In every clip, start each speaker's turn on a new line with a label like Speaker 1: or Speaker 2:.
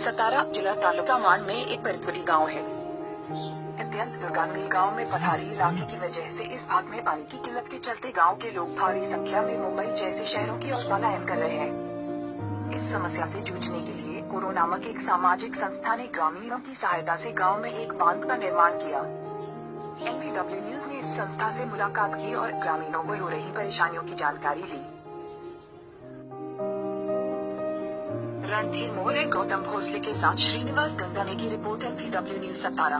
Speaker 1: सतारा जिला तालुका मान में एक परतवती गाँव है। अत्यंत दुर्गंधीय गाँव में पठारी इलाके की वजह से इस भाग में पानी की किल्लत के चलते गाँव के लोग भारी संख्या में मुंबई जैसे शहरों की ओर पलायन कर रहे हैं। इस समस्या से जूझने के लिए कोरो नामक एक सामाजिक संस्था ने ग्रामीणों की सहायता से गाँव में एक बाँध का निर्माण किया। एनपीडब्ल्यू न्यूज़ ने इस संस्था से मुलाकात की और ग्रामीणों को हो रही परेशानियों की जानकारी ली। रणधीर मोरे गौतम भोसले के साथ श्रीनिवास गंगाने की रिपोर्ट एनपीडब्ल्यू न्यूज़ सतारा।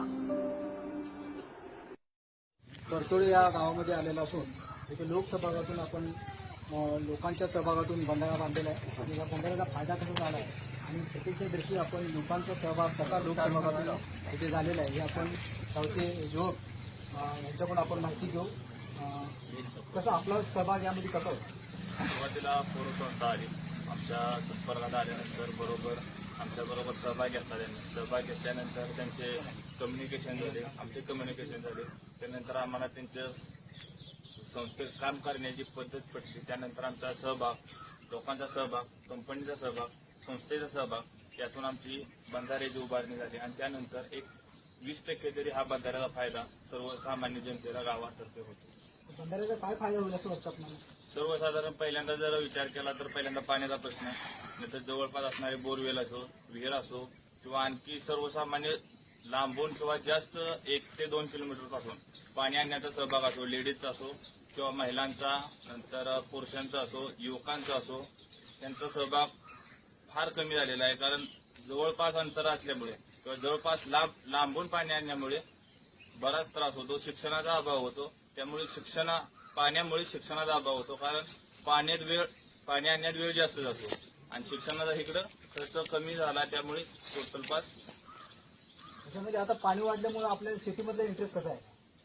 Speaker 2: परतोडी या बंधारा फ़ायदा कसा लोकांचा सहभाग कसा युवक यांच्याकडून आपण माहिती घेऊ. कसं आपला सहभाग यामध्ये कसा होता?
Speaker 3: सुरुवातीला संस्था आली आमच्या संपर्कात आल्यानंतर बरोबर आमच्याबरोबर सहभाग घेतला त्यांनी. सहभाग घेतल्यानंतर त्यांचे कम्युनिकेशन झाले. आमचे कम्युनिकेशन झाले. त्यानंतर आम्हाला त्यांचं संस्थेत काम करण्याची पद्धत पटली. त्यानंतर आमचा सहभाग लोकांचा सहभाग कंपनीचा सहभाग संस्थेचा सहभाग यातून आमची बंधाऱ्याची उभारणी झाली. आणि त्यानंतर एक वीस टक्के तरी हा बंधाऱ्याचा फायदा सर्वसामान्य जनतेला गावातर्फे होतो.
Speaker 2: बंधाऱ्याचा काय फायदा होईल असं वाटतं आपल्याला?
Speaker 3: सर्वसाधारण पहिल्यांदा जर विचार केला तर पहिल्यांदा पाण्याचा प्रश्न नंतर जवळपास असणारे बोरवेल असो विहीर असो किंवा आणखी सर्वसामान्य लांबून किंवा जास्त एक ते दोन किलोमीटरपासून पाणी आणण्याचा सहभाग असो लेडीजचा असो किंवा महिलांचा नंतर पुरुषांचा असो युवकांचा असो यांचा सहभाग फार कमी झालेला आहे. कारण जवळपास अंतर असल्यामुळे किंवा जवळपास लांब लांबून पाणी आणण्यामुळे बराच त्रास होतो शिक्षणाचा अभाव होतो. त्यामुळे शिक्षणा पाण्यामुळे शिक्षणाचा अभाव होतो कारण पाण्यात वेळ पाणी आणण्यात वेळ जास्त जातो. आणि शिक्षणाचा इकडं खर्च कमी झाला त्यामुळे पास
Speaker 2: त्याच्यामध्ये आता पाणी वाढल्यामुळे आपल्या शेतीमधला इंटरेस्ट कसा आहे?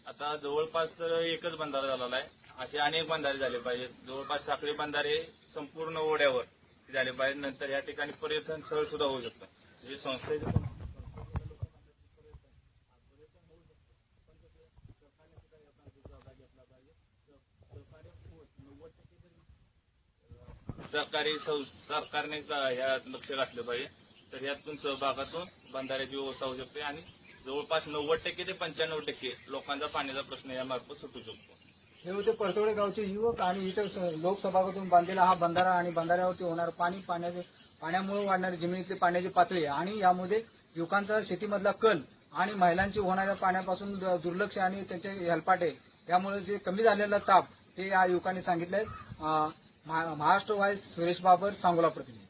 Speaker 3: आता जवळपास तर एकच बंधारा झालेला आहे. असे अनेक बंधारे झाले पाहिजेत. जवळपास साखळी बंधारे संपूर्ण ओढ्यावर झाले पाहिजे नंतर या ठिकाणी पर्यटन स्थळ सुद्धा होऊ शकतं. म्हणजे संस्थेचे सरकारी सरकारने ह्यात लक्ष घातलं पाहिजे. तर यातून सहभागातून बंधाऱ्याची व्यवस्था होऊ शकते आणि जवळपास नव्वद टक्के ते पंच्याण्णव टक्के लोकांचा पाण्याचा प्रश्न यामार्फत सुटू शकतो.
Speaker 2: हे होते परतोडे गावचे युवक आणि इतर लोकसभागातून बांधलेला हा बंधारा आणि बंधाऱ्यावरती होणार पाणी पाण्याचे पाण्यामुळे वाढणारी जमिनीतली पाण्याची पातळी आणि यामध्ये युवकांचा शेतीमधला कल आणि महिलांची होणाऱ्या पाण्यापासून दुर्लक्ष आणि त्यांचे हेलपाटे यामुळे जे कमी झालेला ताप हे या युवकांनी सांगितले महा- महाराष्ट्र वाईज सुरेश बाबर सांगोला प्रतिनिधी.